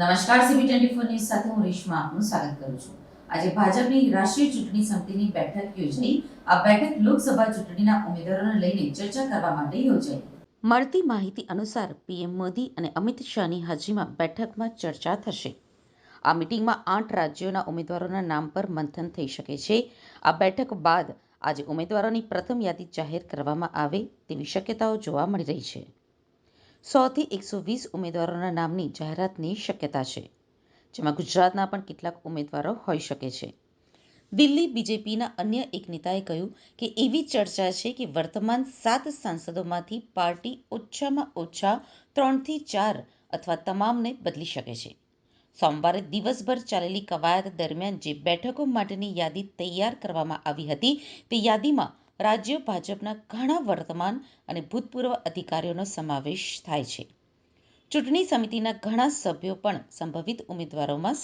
નમસ્કાર CB twenty four news સાથે હું રેશમા આપનું સ્વાગત કરું છું. આજે ભાજપની રાષ્ટ્રીય ચૂંટણી સમિતિની બેઠક યોજાઈ. આ બેઠક લોકસભા ચૂંટણીના ઉમેદવારોને લઈને ચર્ચા કરવા માટે યોજાઈ. મળતી માહિતી અનુસાર પીએમ મોદી અને અમિત શાહની હાજરીમાં બેઠકમાં ચર્ચા થશે. આ મિટિંગમાં આઠ રાજ્યોના ઉમેદવારોના નામ પર મંથન થઈ શકે છે. આ બેઠક બાદ આજે ઉમેદવારોની પ્રથમ યાદી જાહેર કરવામાં આવે તેવી શક્યતાઓ જોવા મળી રહી છે. સોથી એકસો વીસ ઉમેદવારોના નામની જાહેરાતની શક્યતા છે, જેમાં ગુજરાતના પણ કેટલાક ઉમેદવારો હોઈ શકે છે. દિલ્હી બીજેપીના અન્ય એક નેતાએ કહ્યું કે એવી ચર્ચા છે કે વર્તમાન સાત સાંસદોમાંથી પાર્ટી ઓછામાં ઓછા ત્રણથી ચાર અથવા તમામને બદલી શકે છે. સોમવારે દિવસભર ચાલેલી કવાયત દરમિયાન જે બેઠકો માટેની યાદી તૈયાર કરવામાં આવી હતી, તે યાદીમાં રાજ્ય ભાજપના ઘણા વર્તમાન અને ભૂતપૂર્વ અધિકારીઓનો સમાવેશ થાય છે. ચૂંટણી સમિતિના ઘણા સભ્યો પણ સંભવિત ઉમેદવારોમાં